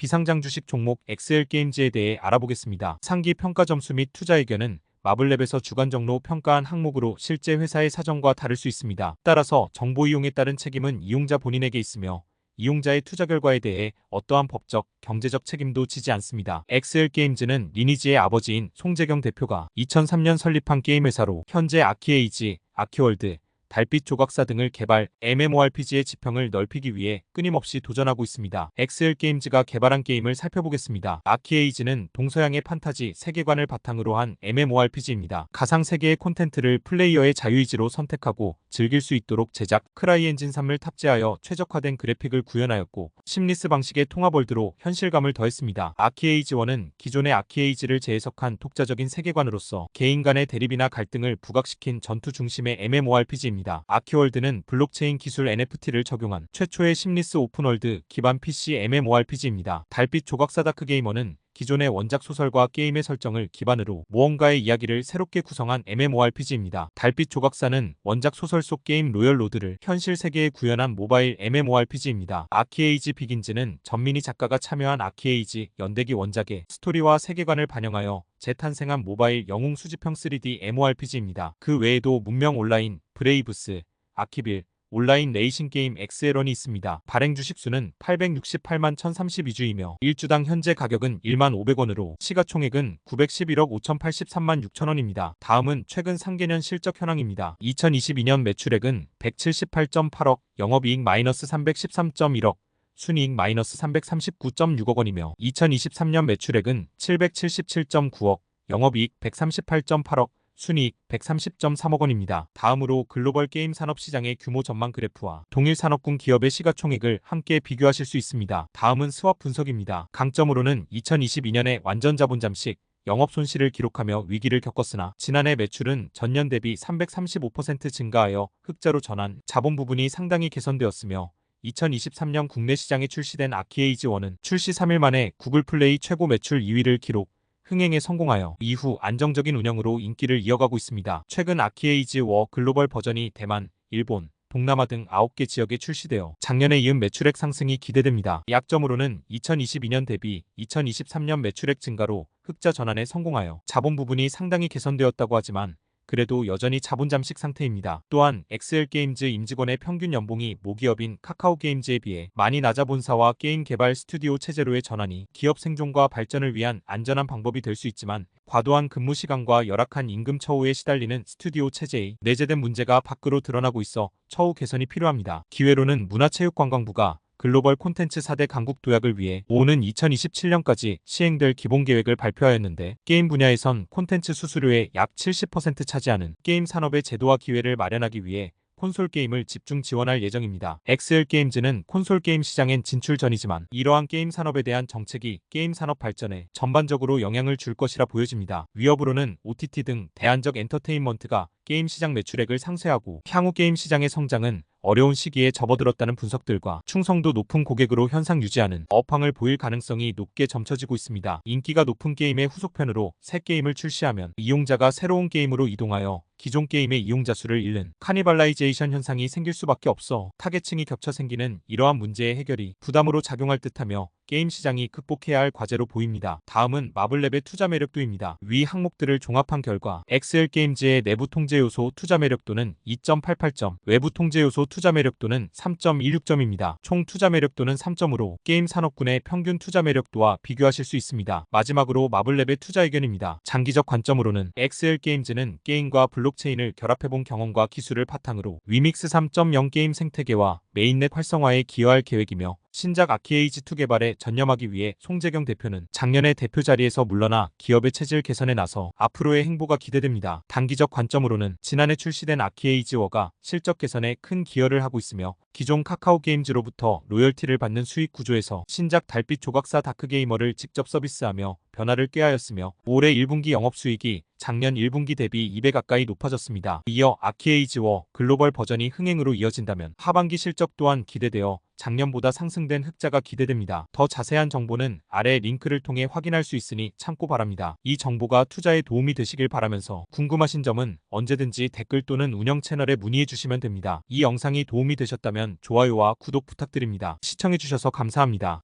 비상장 주식 종목 엑셀게임즈에 대해 알아보겠습니다. 상기 평가 점수 및 투자 의견은 마블랩에서 주간 정로 평가한 항목으로 실제 회사의 사정과 다를 수 있습니다. 따라서 정보 이용에 따른 책임은 이용자 본인에게 있으며 이용자의 투자 결과에 대해 어떠한 법적, 경제적 책임도 지지 않습니다. 엑셀게임즈는 리니지의 아버지인 송재경 대표가 2003년 설립한 게임 회사로 현재 아키에이지, 아키월드, 달빛 조각사 등을 개발, MMORPG의 지평을 넓히기 위해 끊임없이 도전하고 있습니다. 엑셀 게임즈가 개발한 게임을 살펴보겠습니다. 아키에이지는 동서양의 판타지 세계관을 바탕으로 한 MMORPG입니다. 가상 세계의 콘텐츠를 플레이어의 자유의지로 선택하고 즐길 수 있도록 제작, 크라이엔진 3을 탑재하여 최적화된 그래픽을 구현하였고 심리스 방식의 통합월드로 현실감을 더했습니다. 아키에이지 1은 기존의 아키에이지를 재해석한 독자적인 세계관으로서 개인 간의 대립이나 갈등을 부각시킨 전투 중심의 MMORPG입니다. 아키월드는 블록체인 기술 NFT를 적용한 최초의 심리스 오픈월드 기반 PC MMORPG입니다. 달빛 조각사 다크 게이머는 기존의 원작 소설과 게임의 설정을 기반으로 무언가의 이야기를 새롭게 구성한 MMORPG입니다. 달빛 조각사는 원작 소설 속 게임 로열 로드를 현실 세계에 구현한 모바일 MMORPG입니다. 아키에이지 비긴즈는 전민희 작가가 참여한 아키에이지 연대기 원작의 스토리와 세계관을 반영하여 재탄생한 모바일 영웅 수집형 3D MMORPG입니다. 그 외에도 문명 온라인, 브레이브스, 아키빌, 온라인 레이싱 게임 엑스에런이 있습니다. 발행 주식수는 868만 1032주이며 1주당 현재 가격은 1만 500원으로 시가총액은 911억 5083만 6천원입니다. 다음은 최근 상계년 실적 현황입니다. 2022년 매출액은 178.8억, 영업이익 마이너스 313.1억, 순이익 마이너스 339.6억 원이며 2023년 매출액은 777.9억, 영업이익 138.8억, 순이익 130.3억 원입니다. 다음으로 글로벌 게임 산업 시장의 규모 전망 그래프와 동일 산업군 기업의 시가총액을 함께 비교하실 수 있습니다. 다음은 스왑 분석입니다. 강점으로는 2022년에 완전 자본 잠식, 영업 손실을 기록하며 위기를 겪었으나 지난해 매출은 전년 대비 335% 증가하여 흑자로 전환, 자본 부분이 상당히 개선되었으며 2023년 국내 시장에 출시된 아키에이지 1은 출시 3일 만에 구글 플레이 최고 매출 2위를 기록, 흥행에 성공하여 이후 안정적인 운영으로 인기를 이어가고 있습니다. 최근 아키에이지 워 글로벌 버전이 대만, 일본, 동남아 등 9개 지역에 출시되어 작년에 이은 매출액 상승이 기대됩니다. 약점으로는 2022년 대비 2023년 매출액 증가로 흑자 전환에 성공하여 자본 부분이 상당히 개선되었다고 하지만 그래도 여전히 자본 잠식 상태입니다. 또한 엑셀게임즈 임직원의 평균 연봉이 모기업인 카카오게임즈에 비해 많이 낮아 본사와 게임 개발 스튜디오 체제로의 전환이 기업 생존과 발전을 위한 안전한 방법이 될 수 있지만 과도한 근무 시간과 열악한 임금 처우에 시달리는 스튜디오 체제의 내재된 문제가 밖으로 드러나고 있어 처우 개선이 필요합니다. 기회로는 문화체육관광부가 글로벌 콘텐츠 4대 강국 도약을 위해 오는 2027년까지 시행될 기본 계획을 발표하였는데 게임 분야에선 콘텐츠 수수료의 약 70% 차지하는 게임 산업의 제도와 기회를 마련하기 위해 콘솔 게임을 집중 지원할 예정입니다. 엑셀 게임즈는 콘솔 게임 시장엔 진출 전이지만 이러한 게임 산업에 대한 정책이 게임 산업 발전에 전반적으로 영향을 줄 것이라 보여집니다. 위협으로는 OTT 등 대안적 엔터테인먼트가 게임 시장 매출액을 상쇄하고 향후 게임 시장의 성장은 어려운 시기에 접어들었다는 분석들과 충성도 높은 고객으로 현상 유지하는 업황을 보일 가능성이 높게 점쳐지고 있습니다. 인기가 높은 게임의 후속편으로 새 게임을 출시하면 이용자가 새로운 게임으로 이동하여 기존 게임의 이용자 수를 잃는 카니발라이제이션 현상이 생길 수밖에 없어 타겟층이 겹쳐 생기는 이러한 문제의 해결이 부담으로 작용할 듯하며 게임 시장이 극복해야 할 과제로 보입니다. 다음은 마블랩의 투자 매력도입니다. 위 항목들을 종합한 결과 엑셀 게임즈의 내부 통제 요소 투자 매력도는 2.88점, 외부 통제 요소 투자 매력도는 3.16점입니다. 총 투자 매력도는 3점으로 게임 산업군의 평균 투자 매력도와 비교하실 수 있습니다. 마지막으로 마블랩의 투자 의견입니다. 장기적 관점으로는 엑셀 게임즈는 게임과 블록체인을 결합해본 경험과 기술을 바탕으로 위믹스 3.0 게임 생태계와 메인넷 활성화에 기여할 계획이며 신작 아키에이지 2 개발에 전념하기 위해 송재경 대표는 작년에 대표 자리에서 물러나 기업의 체질 개선에 나서 앞으로의 행보가 기대됩니다. 단기적 관점으로는 지난해 출시된 아키에이지 워가 실적 개선에 큰 기여를 하고 있으며 기존 카카오 게임즈로부터 로열티를 받는 수익 구조에서 신작 달빛 조각사 다크게이머를 직접 서비스하며 변화를 꾀하였으며 올해 1분기 영업수익이 작년 1분기 대비 2배 가까이 높아졌습니다. 이어 아키에이지워 글로벌 버전이 흥행으로 이어진다면 하반기 실적 또한 기대되어 작년보다 상승된 흑자가 기대됩니다. 더 자세한 정보는 아래 링크를 통해 확인할 수 있으니 참고 바랍니다. 이 정보가 투자에 도움이 되시길 바라면서 궁금하신 점은 언제든지 댓글 또는 운영 채널에 문의해 주시면 됩니다. 이 영상이 도움이 되셨다면 좋아요와 구독 부탁드립니다. 시청해주셔서 감사합니다.